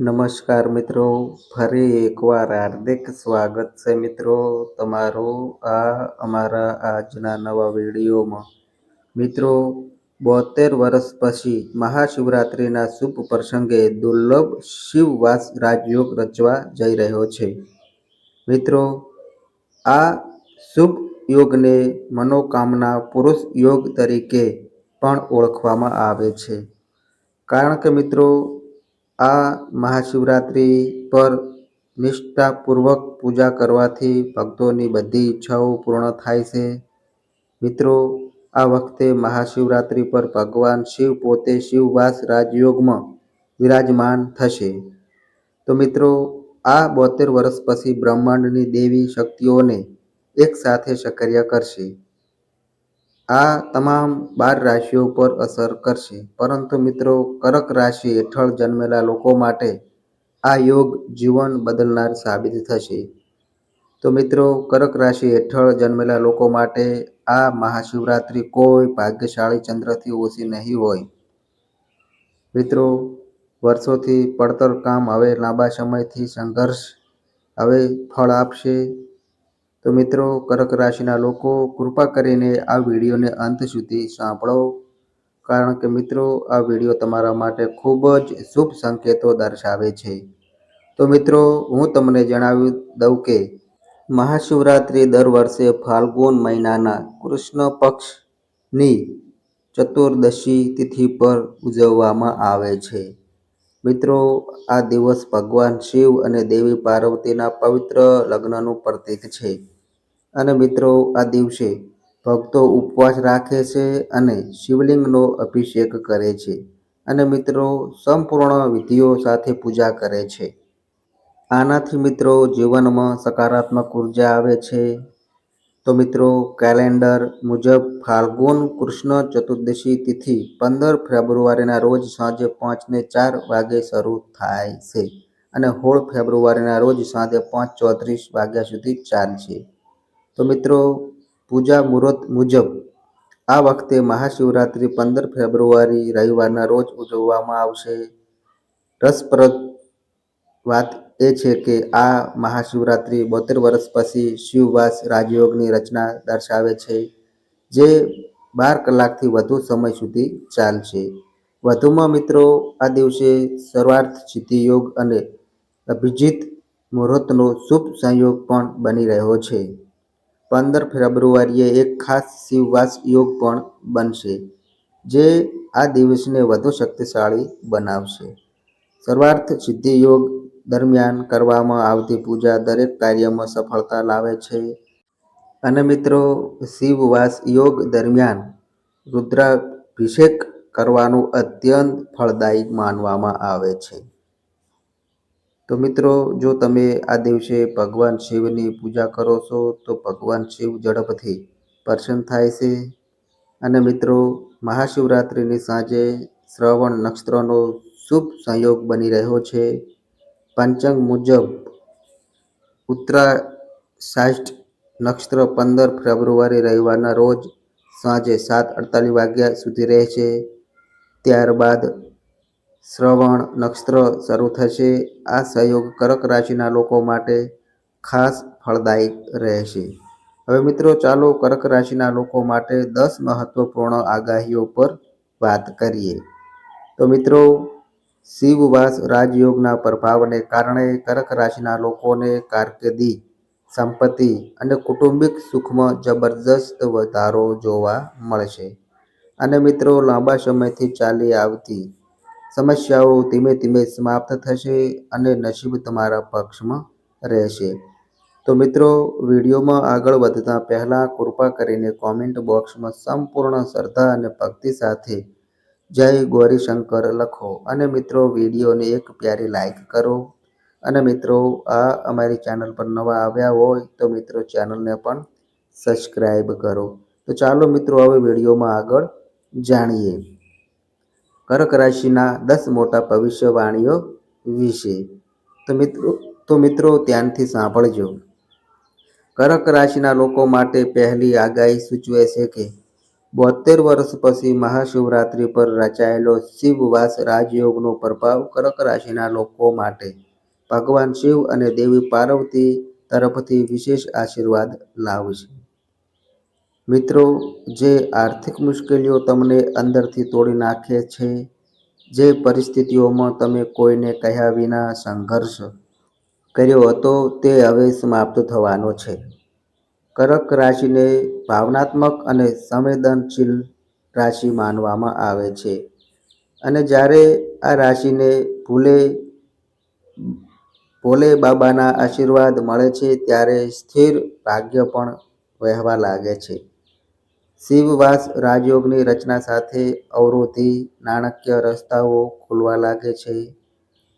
નમસ્કાર મિત્રો, ફરી એકવાર હાર્દિક સ્વાગત છે મિત્રો તમારું આ અમારા આજના નવા વિડીયોમાં. મિત્રો, બોતેર વર્ષ પછી મહાશિવરાત્રિના શુભ પ્રસંગે દુર્લભ શિવવાસ રાજયોગ રચવા જઈ રહ્યો છે. મિત્રો, આ શુભ યોગને મનોકામના પુરુષ યોગ તરીકે પણ ઓળખવામાં આવે છે. કારણ કે મિત્રો આ મહાશિવરાત્રિ પર નિષ્ઠાપૂર્વક પૂજા કરવાથી ભક્તોની બધી ઈચ્છાઓ પૂર્ણ થાય છે. મિત્રો, આ વખતે મહાશિવરાત્રિ પર ભગવાન શિવ પોતે શિવવાસ રાજયોગમાં વિરાજમાન થશે. તો મિત્રો, આ બોતેર વર્ષ પછી બ્રહ્માંડની દેવી શક્તિઓને એકસાથે સક્રિય કરશે. આ તમામ બાર રાશિઓ પર અસર કરશે. પરંતુ મિત્રો, કર્ક રાશિ હેઠળ જન્મેલા લોકો માટે આ યોગ જીવન બદલનાર સાબિત થશે. તો મિત્રો, કર્ક રાશિ હેઠળ જન્મેલા લોકો માટે આ મહાશિવરાત્રિ કોઈ ભાગ્યશાળી ચંદ્રથી ઓછી નહીં હોય. મિત્રો, વર્ષોથી પડતર કામ હવે લાંબા સમયથી સંઘર્ષ હવે ફળ આપશે. તો મિત્રો, કર્ક રાશિના લોકો, કૃપા કરીને આ વિડીયોને અંત સુધી સાંભળો. કારણ કે મિત્રો, આ વીડિયો તમારા માટે ખૂબ જ શુભ સંકેતો દર્શાવે છે. તો મિત્રો, હું તમને જણાવી દઉં કે મહાશિવરાત્રિ દર વર્ષે ફાલ્ગુન મહિનાના કૃષ્ણ પક્ષની ચતુર્દશી તિથિ પર ઉજવવામાં આવે છે. મિત્રો, આ દિવસ ભગવાન શિવ અને દેવી પાર્વતીના પવિત્ર લગ્નનું પ્રતીક છે. અને મિત્રો, આ દિવસે ભક્તો ઉપવાસ રાખે છે અને શિવલિંગનો અભિષેક કરે છે અને મિત્રો, સંપૂર્ણ વિધિઓ સાથે પૂજા કરે છે. આનાથી મિત્રો, જીવનમાં સકારાત્મક ઊર્જા આવે છે. તો મિત્રો, કેલેન્ડર મુજબ ફાલ્ગુન કૃષ્ણ ચતુર્દશી તિથિ પંદર ફેબ્રુઆરીના રોજ સાંજે પાંચને ચાર વાગે શરૂ થાય છે અને સોળ ફેબ્રુઆરીના રોજ સાંજે પાંચ ચોત્રીસ વાગ્યા સુધી ચાલશે. તો મિત્રો, પૂજા મુહૂર્ત મુજબ આ વખતે મહાશિવરાત્રિ પંદર ફેબ્રુઆરી રવિવારના રોજ ઉજવવામાં આવશે. રસપ્રદ વાત એ છે કે આ મહાશિવરાત્રિ બોતેર વર્ષ પછી શિવવાસ રાજયોગની રચના દર્શાવે છે, જે બાર કલાકથી વધુ સમય સુધી ચાલશે. વધુમાં મિત્રો, આ દિવસે સર્વાર્થ સિદ્ધિ યોગ અને અભિજીત મુહૂર્તનો શુભ સંયોગ પણ બની રહ્યો છે. પંદર ફેબ્રુઆરીએ એક ખાસ શિવવાસ યોગ પણ બનશે, જે આ દિવસને વધુ શક્તિશાળી બનાવશે. સર્વાર્થ સિદ્ધિ યોગ દરમિયાન કરવામાં આવતી પૂજા દરેક કાર્યમાં સફળતા લાવે છે. અને મિત્રો, શિવવાસ યોગ દરમિયાન રુદ્રાભિષેક કરવાનું અત્યંત ફળદાયી માનવામાં આવે છે. તો મિત્રો, જો તમે આ દિવસે ભગવાન શિવની પૂજા કરો છો, તો ભગવાન શિવ ઝડપથી પ્રસન્ન થાય છે. અને મિત્રો, મહાશિવરાત્રિની સાંજે શ્રવણ નક્ષત્રનો શુભ સંયોગ બની રહ્યો છે. પંચંગ મુજબ ઉત્તરાષાઢ નક્ષત્ર પંદર ફેબ્રુઆરી રવિવારના રોજ સાંજે સાત અડતાલીસ વાગ્યા સુધી રહેશે ત્યારબાદ શ્રવણ, નક્ષત્ર શરૂ થશે. આ સહયોગ કર્ક રાશિના લોકો માટે ખાસ ફળદાયક રહેશે. હવે મિત્રો, ચાલો કર્ક રાશિના લોકો માટે દસ મહત્વપૂર્ણ આગાહીઓ પર વાત કરીએ. તો મિત્રો શિવવાસ રાજયોગના પ્રભાવને કારણે કર્ક રાશિના લોકોને કારકિર્દી, સંપત્તિ અને કુટુંબિક સુખમાં જબરજસ્ત વધારો જોવા મળશે. અને મિત્રો, લાંબા સમયથી ચાલી આવતી સમસ્યાઓ ધીમે ધીમે સમાપ્ત થશે અને નસીબ તમારા પક્ષમાં રહેશે. તો મિત્રો, વિડીયોમાં આગળ વધતા પહેલાં કૃપા કરીને કોમેન્ટ બોક્સમાં સંપૂર્ણ શ્રદ્ધા અને ભક્તિ સાથે જય ગૌરીશંકર લખો. અને મિત્રો, વિડીયોને એક પ્યારી લાઈક કરો. અને મિત્રો, આ અમારી ચેનલ પર નવા આવ્યા હોય તો મિત્રો ચેનલને પણ સબસ્ક્રાઈબ કરો. તો ચાલો મિત્રો, હવે વિડીયોમાં આગળ જાણીએ. કર્ક રાશિના દસ મોટા ભવિષ્યવાણીઓ વિશે. તો મિત્રો તો મિત્રો ધ્યાનથી સાંભળજો. કર્ક રાશિના લોકો માટે પહેલી આગાહી સૂચવે છે કે બોતેર વર્ષ પછી મહાશિવરાત્રિ પર રચાયેલો શિવવાસ રાજયોગનો પ્રભાવ કર્ક રાશિના લોકો માટે ભગવાન શિવ અને દેવી પાર્વતી તરફથી વિશેષ આશીર્વાદ લાવશે મિત્રો, જે આર્થિક મુશ્કેલીઓ તમને અંદરથી તોડી નાખે છે, જે પરિસ્થિતિઓમાં તમે કોઈને કહ્યા વિના સંઘર્ષ કર્યો હતો, તે હવે સમાપ્ત થવાનો છે. કરક રાશિને ભાવનાત્મક અને સંવેદનશીલ રાશિ માનવામાં આવે છે. અને જ્યારે આ રાશિને ભૂલે, ભોલે બાબાના આશીર્વાદ મળે છે, ત્યારે સ્થિર ભાગ્ય પણ વહેવા લાગે છે. શિવવાસ રાજયોગની રચના સાથે અવરોધી નાણાકીય રસ્તાઓ ખુલવા લાગે છે.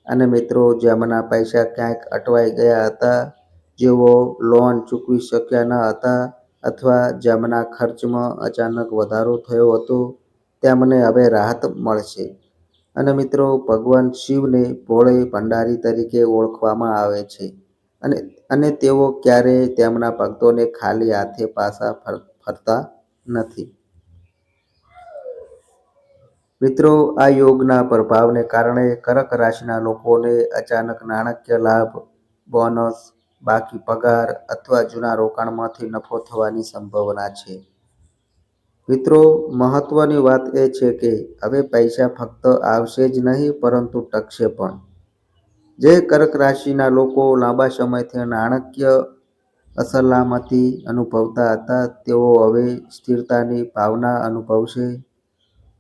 અને મિત્રો, જેમના પૈસા ક્યાંક અટવાઈ ગયા હતા, જેઓ લોન ચૂકવી શક્યા ન હતા અથવા જેમના ખર્ચમાં અચાનક વધારો થયો હતો, તેમને હવે રાહત મળશે. અને મિત્રો, ભગવાન શિવને ભોળે ભંડારી તરીકે ઓળખવામાં આવે છે. અને અને તેઓ ક્યારેય તેમના ભક્તોને ખાલી હાથે પાછા ફરતા નથી. મિત્રો, આ યોગના પ્રભાવને કારણે કર્ક રાશિના લોકોને અચાનક નાણાકીય લાભ, બોનસ, બાકી પગાર અથવા જૂના રોકાણમાંથી નફો થવાની સંભાવના છે. મિત્રો, મહત્વની વાત એ છે કે હવે પૈસા ફક્ત આવશે જ નહીં, પરંતુ ટકશે પણ. જે કર્ક રાશિના લોકો લાંબા સમયથી નાણાકીય અસલામતી અનુભવતા હતા. તેઓ હવે સ્થિરતાની ભાવના અનુભવશે.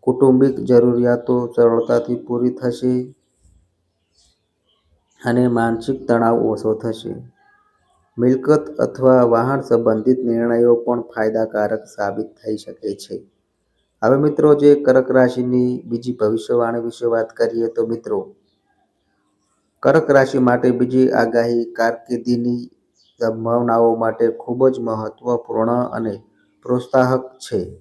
કુટુંબિક જરૂરિયાતો સરળતાથી પૂરી થશે અને માનસિક તણાવ ઓછો થશે. મિલકત અથવા વાહન સંબંધિત નિર્ણયો પણ ફાયદાકારક સાબિત થઈ શકે છે. હવે મિત્રો, જે કર્ક રાશિની બીજી ભવિષ્યવાણી વિશે વાત કરીએ તો મિત્રો, કર્ક રાશિ માટે બીજી આગાહી કારકિર્દીની સંભાવનાઓ માટે ખૂબ જ મહત્વપૂર્ણ અને પ્રોત્સાહક છે.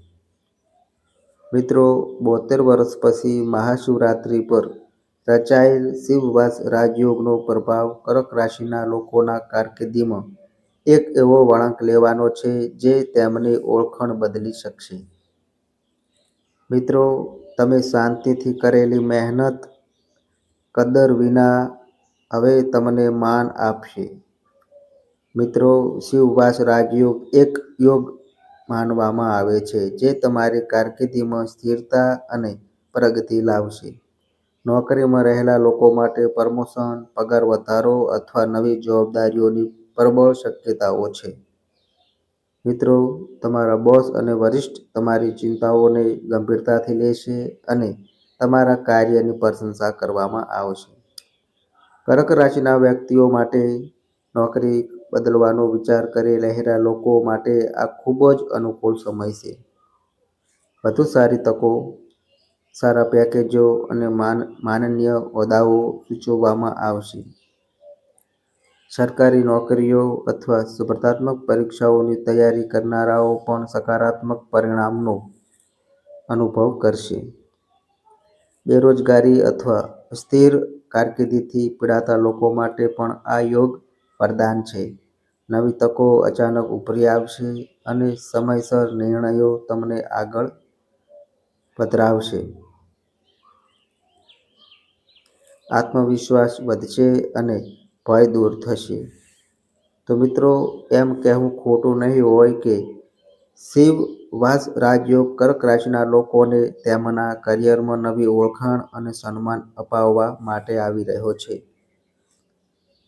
મિત્રો, બોતેર વર્ષ પછી મહાશિવરાત્રિ પર રચાયેલ શિવવાસ રાજયોગનો પ્રભાવ કર્ક રાશિના લોકોના કારકિર્દીમાં એક એવો વળાંક લેવાનો છે જે તેમની ઓળખાણ બદલી શકશે. મિત્રો, તમે શાંતિથી કરેલી મહેનત કદર વિના હવે તમને માન આપશે. મિત્રો, શિવવાસ રાજયોગ એક યોગ માનવામાં આવે છે, જે તમારી કારકિર્દીમાં સ્થિરતા અને પ્રગતિ લાવશે. નોકરીમાં રહેલા લોકો માટે પ્રમોશન, પગાર વધારો અથવા નવી જવાબદારીઓની પ્રબળ શક્યતાઓ છે. મિત્રો, તમારા બોસ અને વરિષ્ઠ તમારી ચિંતાઓને ગંભીરતાથી લેશે અને તમારા કાર્યની પ્રશંસા કરવામાં આવશે. કર્ક રાશિના વ્યક્તિઓ માટે નોકરી બદલવાનો વિચાર કરી રહેલા લોકો માટે આ ખૂબ જ અનુકૂળ સમય છે. વધુ સારી તકો, સારા પેકેજો અને માન, માનનીય હોદ્દાઓ સૂચવવામાં આવશે. સરકારી નોકરીઓ અથવા સ્પર્ધાત્મક પરીક્ષાઓની તૈયારી કરનારાઓ પણ સકારાત્મક પરિણામનો અનુભવ કરશે. બેરોજગારી અથવા અસ્થિર કારકિર્દીથી પીડાતા લોકો માટે પણ આ યોગ વરદાન છે. નવી તકો અચાનક ઉભરી આવશે અને સમયસર નિર્ણયો તમને આગળ પધરાવશે. આત્મવિશ્વાસ વધશે અને ભય દૂર થશે. તો મિત્રો, એમ કહેવું ખોટું નહીં હોય કે શિવવાસ રાજયોગ કર્ક રાશિના લોકોને તેમના કરિયરમાં નવી ઓળખાણ અને સન્માન અપાવવા માટે આવી રહ્યો છે.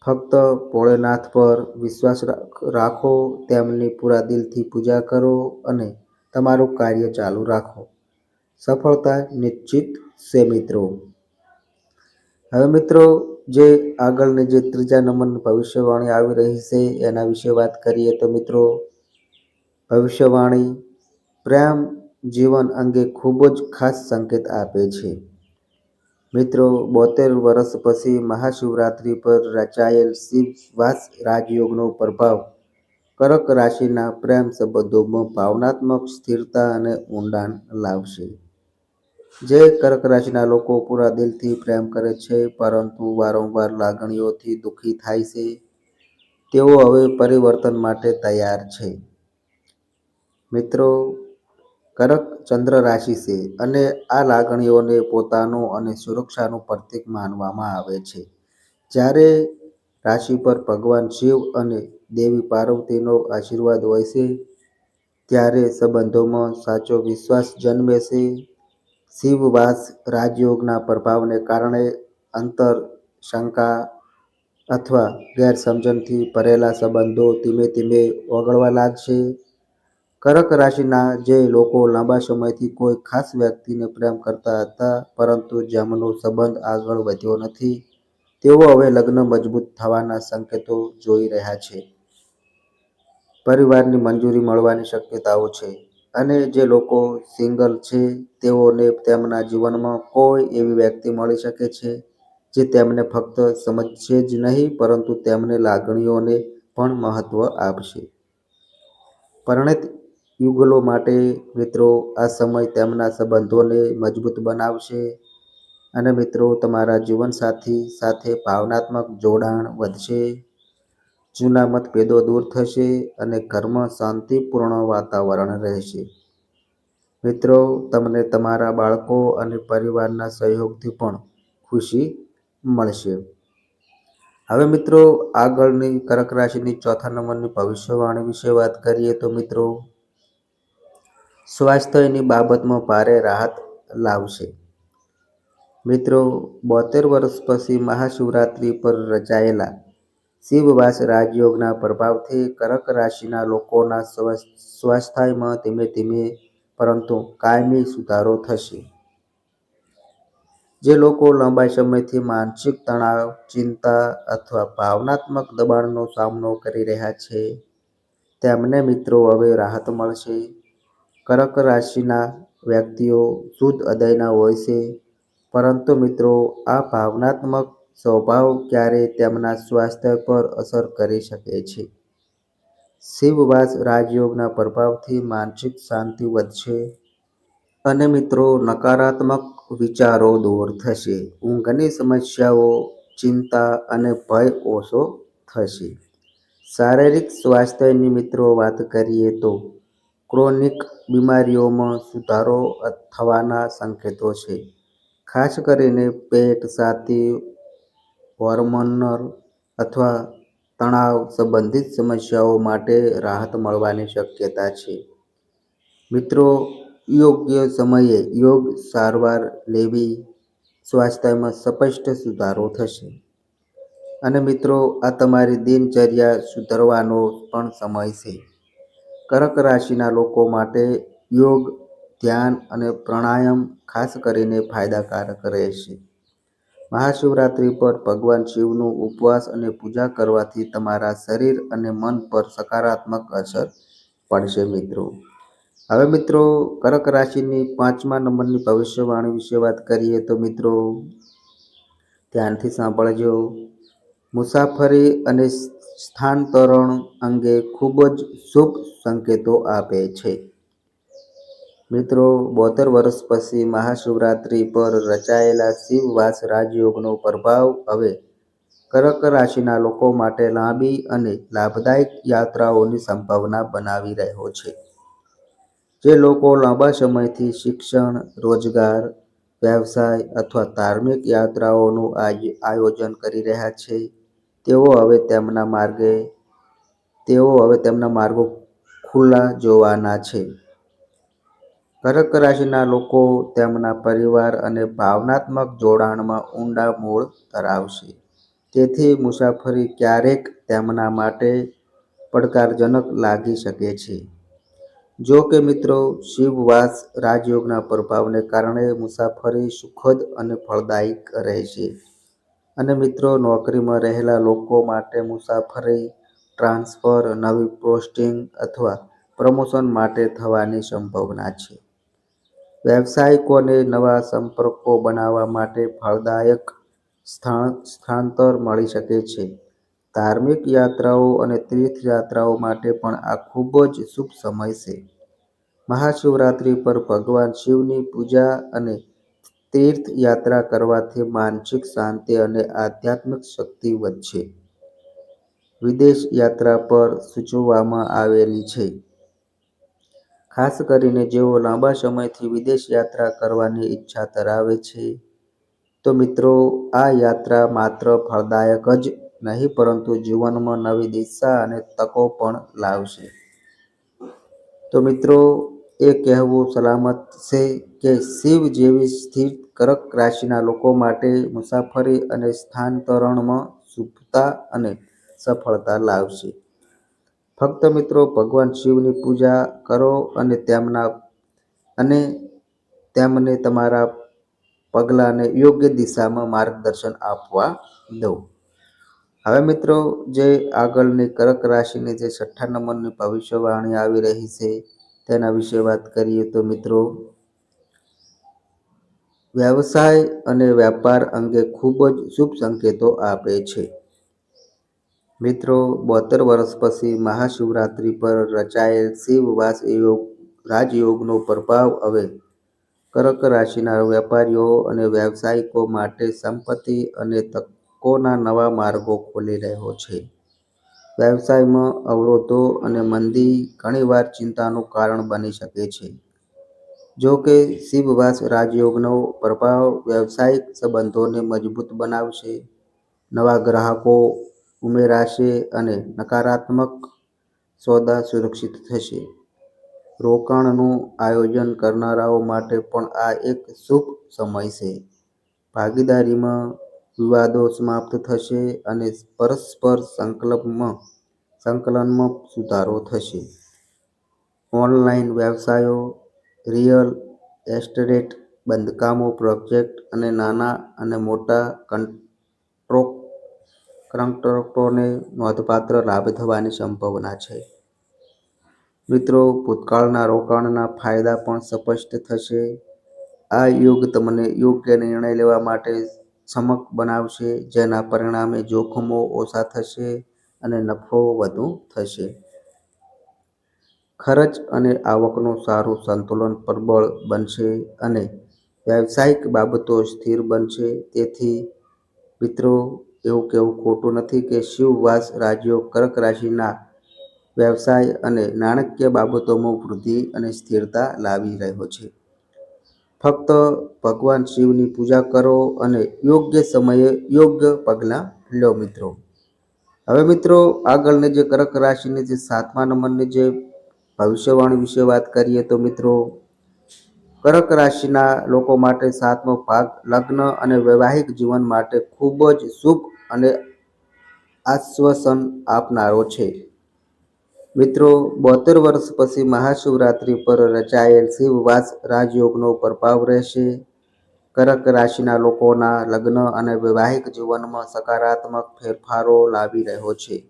ફક્ત ભોળેનાથ પર વિશ્વાસ રાખો, તેમની પૂરા દિલથી પૂજા કરો અને તમારું કાર્ય ચાલુ રાખો. સફળતા નિશ્ચિત છે મિત્રો. હવે મિત્રો, જે આગળની જે ત્રીજા નંબરની ભવિષ્યવાણી આવી રહી છે, એના વિશે વાત કરીએ તો મિત્રો, ભવિષ્યવાણી પ્રેમ જીવન અંગે ખૂબ જ ખાસ સંકેત આપે છે. મિત્રો, બોતેર વર્ષ પછી મહાશિવરાત્રિ પર રચાયેલ શિવવાસ રાજયોગનો પ્રભાવ કર્ક રાશિના પ્રેમ સંબંધોમાં ભાવનાત્મક સ્થિરતા અને ઊંડાણ લાવશે. જે કર્ક રાશિના લોકો પૂરા દિલથી પ્રેમ કરે છે, પરંતુ વારંવાર લાગણીઓથી દુઃખી થાય છે. તેઓ હવે પરિવર્તન માટે તૈયાર છે. મિત્રો કર્ક ચંદ્ર રાશિ છે અને આ લાગણીઓને પોતાનું અને સુરક્ષાનું પ્રતીક માનવામાં આવે છે. જ્યારે રાશિ પર ભગવાન શિવ અને દેવી પાર્વતીનો આશીર્વાદ હોય છે ત્યારે સંબંધોમાં સાચો વિશ્વાસ જન્મે છે. શિવવાસ રાજયોગના પ્રભાવને કારણે અંતર, શંકા અથવા ગેરસમજણથી ભરેલા સંબંધો ધીમે ધીમે ઓગળવા લાગશે. કર્ક રાશિના જે લોકો લાંબા સમયથી કોઈ ખાસ વ્યક્તિને પ્રેમ કરતા હતા પરંતુ જેમનો સંબંધ આગળ વધ્યો નથી, તેઓ હવે લગ્ન મજબૂત થવાના સંકેતો જોઈ રહ્યા છે. પરિવારની મંજૂરી મળવાની શક્યતાઓ છે અને જે લોકો સિંગલ છે તેઓને તેમના જીવનમાં કોઈ એવી વ્યક્તિ મળી શકે છે જે તેમને ફક્ત સમજશે જ નહીં પરંતુ તેમને લાગણીઓને પણ મહત્ત્વ આપશે. પરિણીત યુગલો માટે મિત્રો આ સમય તેમના સંબંધોને મજબૂત બનાવશે અને મિત્રો તમારા જીવનસાથી સાથે ભાવનાત્મક જોડાણ વધશે. જૂના મતભેદો દૂર થશે અને ઘરમાં શાંતિપૂર્ણ વાતાવરણ રહેશે. મિત્રો, તમને તમારા બાળકો અને પરિવારના સહયોગથી પણ ખુશી મળશે. હવે મિત્રો, આગળની કર્ક રાશિની ચોથા નંબરની ભવિષ્યવાણી વિશે વાત કરીએ તો મિત્રો સ્વાસ્થ્યની બાબતમાં ભારે રાહત લાવશે. મિત્રો બોતેર વર્ષ પછી મહાશિવરાત્રિ પર રચાયેલા શિવવાસ રાજયોગના પ્રભાવથી કર્ક રાશિના લોકોના સ્વાસ્થ્યમાં ધીમે ધીમે પરંતુ કાયમી સુધારો થશે. જે લોકો લાંબા સમયથી માનસિક તણાવ, ચિંતા અથવા ભાવનાત્મક દબાણનો સામનો કરી રહ્યા છે તેમને મિત્રો હવે રાહત મળશે. કર્ક રાશિના વ્યક્તિઓ શુદ્ધ હૃદયના હોય છે પરંતુ મિત્રો આ ભાવનાત્મક સ્વભાવ ક્યારે તેમના સ્વાસ્થ્ય પર અસર કરી શકે છે. શિવવાસ રાજયોગના પ્રભાવથી માનસિક શાંતિ વધશે અને મિત્રો નકારાત્મક વિચારો દૂર થશે. ઊંઘની સમસ્યાઓ, ચિંતા અને ભય ઓછો થશે. શારીરિક સ્વાસ્થ્યની મિત્રો વાત કરીએ તો ક્રોનિક બીમારીઓમાં સુધારો થવાના સંકેતો છે. ખાસ કરીને પેટ, છાતી, હોર્મોનલ અથવા તણાવ સંબંધિત સમસ્યાઓ માટે રાહત મળવાની શક્યતા છે. મિત્રો યોગ્ય સમયે યોગ સારવાર લેવી સ્વાસ્થ્યમાં સ્પષ્ટ સુધારો થશે. અને મિત્રો આ તમારી દિનચર્યા સુધારવાનો પણ સમય છે. કર્ક રાશિના લોકો માટે યોગ, ધ્યાન અને પ્રાણાયામ ખાસ કરીને ફાયદાકારક રહેશે. મહાશિવરાત્રિ પર ભગવાન શિવનું ઉપવાસ અને પૂજા કરવાથી તમારા શરીર અને મન પર સકારાત્મક અસર પડશે મિત્રો. હવે મિત્રો કર્ક રાશિની પાંચમા નંબરની ભવિષ્યવાણી વિશે વાત કરીએ તો મિત્રો ધ્યાનથી સાંભળજો. મુસાફરી અને સ્થાનાંતરણ અંગે ખૂબ જ શુભ સંકેતો આપે છે. મિત્રો બોતેર વર્ષ પછી મહાશિવરાત્રિ પર રચાયેલા શિવવાસ રાજયોગનો પ્રભાવ હવે કર્ક રાશિના લોકો માટે લાંબી અને લાભદાયક યાત્રાઓની સંભાવના બનાવી રહ્યો છે. જે લોકો લાંબા સમયથી શિક્ષણ, રોજગાર, વ્યવસાય અથવા ધાર્મિક યાત્રાઓનું આયોજન કરી રહ્યા છે તેઓ હવે તેમના માર્ગે, તેઓ હવે તેમના માર્ગો ખુલ્લા જોવાના છે. કર્ક રાશિના લોકો તેમના પરિવાર અને ભાવનાત્મક જોડાણમાં ઊંડા મૂળ ધરાવશે. તેથી મુસાફરી ક્યારેક તેમના માટે પડકારજનક લાગી શકે છે. જો કે મિત્રો શિવવાસ રાજયોગના પ્રભાવને કારણે મુસાફરી સુખદ અને ફળદાયી રહેશે. અને મિત્રો નોકરીમાં રહેલા લોકો માટે મુસાફરી, ટ્રાન્સફર, નવી પોસ્ટિંગ અથવા પ્રમોશન માટે થવાની સંભાવના છે. વ્યવસાયિકોને નવા સંપર્કો બનાવવા માટે ફળદાયક સ્થાન સ્થાનાંતર મળી શકે છે. ધાર્મિક યાત્રાઓ અને તીર્થયાત્રાઓ માટે પણ આ ખૂબ જ શુભ સમય છે. મહાશિવરાત્રિ પર ભગવાન શિવની પૂજા અને તીર્થયાત્રા કરવાથી માનસિક શાંતિ અને આધ્યાત્મિક શક્તિ વધશે. વિદેશ યાત્રા પર સૂચવવામાં આવેલી છે. ખાસ કરીને જેઓ લાંબા સમયથી વિદેશ યાત્રા કરવાની ઈચ્છા ધરાવે છે, તો મિત્રો, આ યાત્રા માત્ર ફળદાયક જ નહીં, પરંતુ જીવનમાં નવી દિશા અને તકો પણ લાવશે તો મિત્રો એ કહેવું સલામત છે કે શિવ જેવી સ્થિર કર્ક રાશિના લોકો માટે મુસાફરી અને સ્થાનાંતરણમાં શુભતા અને સફળતા લાવશે. ફક્ત મિત્રો, ભગવાન શિવની પૂજા કરો અને તેમના અને તેમને તમારા પગલાંને યોગ્ય દિશામાં માર્ગદર્શન આપવા દો. હવે મિત્રો, જે આગળની કર્ક રાશિની જે છઠ્ઠા નંબરની ભવિષ્યવાણી આવી રહી છે તેના વિશે વાત કરીએ તો મિત્રો, વ્યવસાય અને વ્યાપાર અંગે ખૂબ જ શુભ સંકેતો આપે છે. મિત્રો, બોતેર વર્ષ પછી મહાશિવરાત્રિ પર રચાયેલ શિવવાસ યોગ રાજયોગનો પ્રભાવ હવે કર્ક રાશિના વેપારીઓ અને વ્યવસાયિકો માટે સંપત્તિ અને તકોના નવા માર્ગો ખોલી રહ્યો છે. વ્યવસાયમાં અવરોધો અને મંદી ઘણીવાર ચિંતાનું કારણ બની શકે છે. જો કે શિવવાસ રાજયોગનો પ્રભાવ વ્યવસાયિક સંબંધોને મજબૂત બનાવશે. નવા ગ્રાહકો ઉમેરાશે અને નકારાત્મક સોદા સુરક્ષિત થશે. રોકાણનું આયોજન કરનારાઓ માટે પણ આ એક શુભ સમય છે. ભાગીદારીમાં વિવાદો સમાપ્ત થશે અને પરસ્પર સંકલનમાં સંકલનમાં સુધારો થશે. ઓનલાઈન વ્યવસાયો, રિયલ એસ્ટેટ, બાંધકામો પ્રોજેક્ટ અને નાના અને મોટા કંટ્રો કોન્ટ્રાક્ટોને નોંધપાત્ર લાભ થવાની સંભાવના છે. મિત્રો, ભૂતકાળના રોકાણના ફાયદા પણ સ્પષ્ટ થશે. આ યુગ તમને યોગ્ય નિર્ણય લેવા માટે સક્ષમ બનાવશે, જેના પરિણામે જોખમો ઓછા થશે અને નફો વધુ થશે. ખર્ચ અને આવકનું સારું સંતુલન પ્રબળ બનશે અને વ્યવસાયિક બાબતો સ્થિર બનશે. તેથી, મિત્રો, એવું કહેવું ખોટું નથી કે શિવવાસ રાજ્યો કર્ક રાશિના વ્યવસાય અને નાણાકીય બાબતોમાં વૃદ્ધિ અને સ્થિરતા લાવી રહ્યો છે. ફક્ત ભગવાન શિવની પૂજા કરો અને યોગ્ય સમયે યોગ્ય પગલાં લો મિત્રો. હવે મિત્રો, આગળની જે કર્ક રાશિની જે સાતમા નંબરની જે ભવિષ્યવાણી વિશે વાત કરીએ તો મિત્રો, કર્ક રાશિના લોકો માટે સાતમો ભાગ લગ્ન અને વૈવાહિક જીવન માટે ખૂબ જ શુભ અને આશ્વાસન આપનારો છે. મિત્રો, બોતેર વર્ષ પછી મહાશિવરાત્રિ પર રચાયેલ શિવવાસ રાજયોગનો પ્રભાવ રહેશે. કર્ક રાશિના લોકોના લગ્ન અને વૈવાહિક જીવનમાં સકારાત્મક ફેરફારો લાવી રહ્યો છે.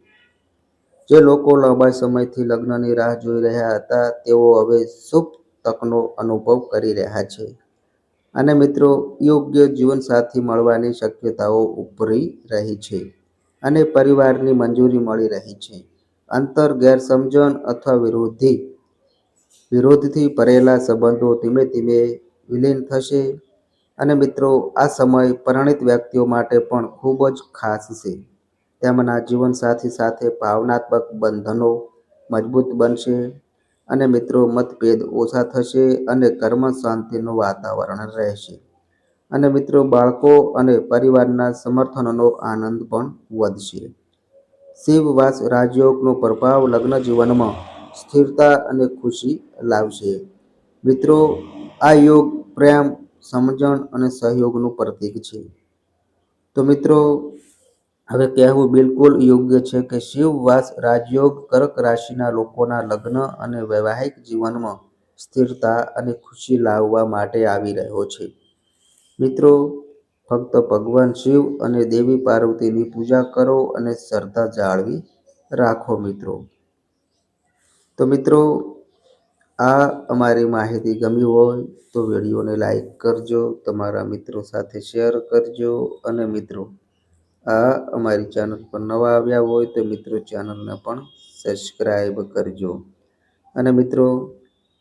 જે લોકો લાંબા સમયથી લગ્નની રાહ જોઈ રહ્યા હતા, તેઓ હવે શુભ તકનો અનુભવ કરી રહ્યા છે. અને મિત્રો, યોગ્ય જીવનસાથી મળવાની શક્યતાઓ ઉભરી રહી છે અને પરિવારની મંજૂરી મળી રહી છે. અંતર, ગેરસમજણ અથવા વિરોધી. વિરોધથી ભરેલા સંબંધો ધીમે ધીમે વિલીન થશે અને મિત્રો, આ સમય પરિણિત વ્યક્તિઓ માટે પણ ખૂબ જ ખાસ છે. તેમના જીવનસાથી સાથે ભાવનાત્મક બંધનો મજબૂત બનશે અને મિત્રો, મતભેદ ઓછા થશે અને કર્મ શાંતિનું વાતાવરણ રહેશે. અને મિત્રો, બાળકો અને પરિવારના સમર્થનનો આનંદ પણ વધશે. શિવવાસ રાજયોગનો પ્રભાવ લગ્ન જીવનમાં સ્થિરતા અને ખુશી લાવશે. મિત્રો, આ યોગ પ્રેમ, સમજણ અને સહયોગનું પ્રતીક છે. તો મિત્રો, હવે કહેવું બિલકુલ યોગ્ય છે કે શિવવાસ રાજયોગ કર્ક રાશિના લોકોના લગ્ન અને વૈવાહિક જીવનમાં સ્થિરતા અને ખુશી લાવવા માટે આવી રહ્યો છે. મિત્રો ફક્ત ભગવાન શિવ અને દેવી પાર્વતીની પૂજા કરો અને શ્રદ્ધા જાળવી રાખો મિત્રો. તો મિત્રો, આ અમારી માહિતી ગમી હોય તો વિડીયોને લાઈક કરજો, તમારા મિત્રો સાથે શેર કરજો અને મિત્રો, આ અમારી ચેનલ પર નવા આવ્યા હોય તો મિત્રો ચેનલને પણ સબસ્ક્રાઈબ કરજો. અને મિત્રો